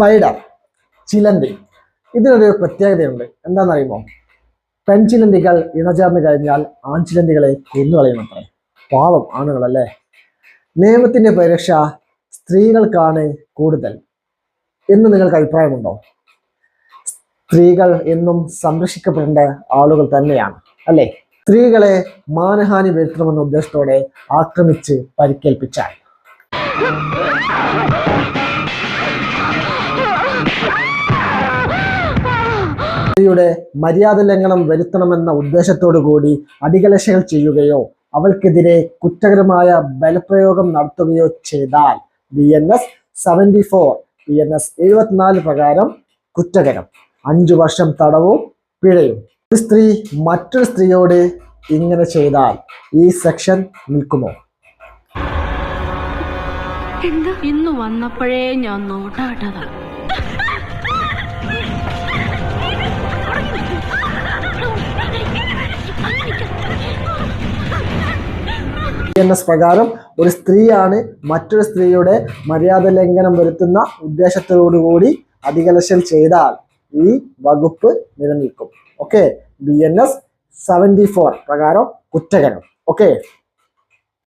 Spider ചിലന്തി. ഇതിനൊരു പ്രത്യേകതയുണ്ട്. എന്താണെന്നറിയുമോ? പെൺചിലന്തികൾ ഇണചേർന്ന് കഴിഞ്ഞാൽ ആൺചിലന്തികളെ കൊന്നുകളയുമത്രേ പാവം ആണുങ്ങളല്ലേ? നിയമത്തിന്റെ പരിരക്ഷ സ്ത്രീകൾക്കാണ് കൂടുതൽ. എന്ന് നിങ്ങൾക്ക് അഭിപ്രായമുണ്ടോ? സ്ത്രീകൾ എന്നും സംരക്ഷിക്കപ്പെടേണ്ട ആളുകൾ തന്നെയാണ് അല്ലേ? സ്ത്രീകളെ മാനഹാനി വരുത്തണമെന്ന ഉദ്ദേശത്തോടെ ആക്രമിച്ച് പരിക്കേൽപ്പിച്ചാൽ. സ്ത്രീയുടെ മര്യാദ ലംഘനം വരുത്തണമെന്ന ഉദ്ദേശത്തോടു കൂടി അടികലശകൾ ചെയ്യുകയോ അവൾക്കെതിരെ കുറ്റകരമായ ബലപ്രയോഗം നടത്തുകയോ ചെയ്താൽ B N S seventy four B N S എഴുപത്തിനാല് പ്രകാരം കുറ്റകരം. അഞ്ചു വർഷം തടവും പിഴയും. ഒരു സ്ത്രീ മറ്റൊരു സ്ത്രീയോട് ഇങ്ങനെ ചെയ്താൽ ഈ സെക്ഷൻ നിൽക്കുമോ? ഇന്ന് വന്നപ്പോഴേ ഞാൻ നോട്ടാട്ടതാ എൻ എസ് പ്രകാരം ഒരു സ്ത്രീയാണ് മറ്റൊരു സ്ത്രീയുടെ മര്യാദ ലംഘനം വരുത്തുന്ന ഉദ്ദേശത്തോടുകൂടി അധികലശൽ ചെയ്താൽ ഈ വകുപ്പ് നിലനിൽക്കും. Okay B N S seventy four പ്രകാരം കുറ്റകരം. ഓക്കെ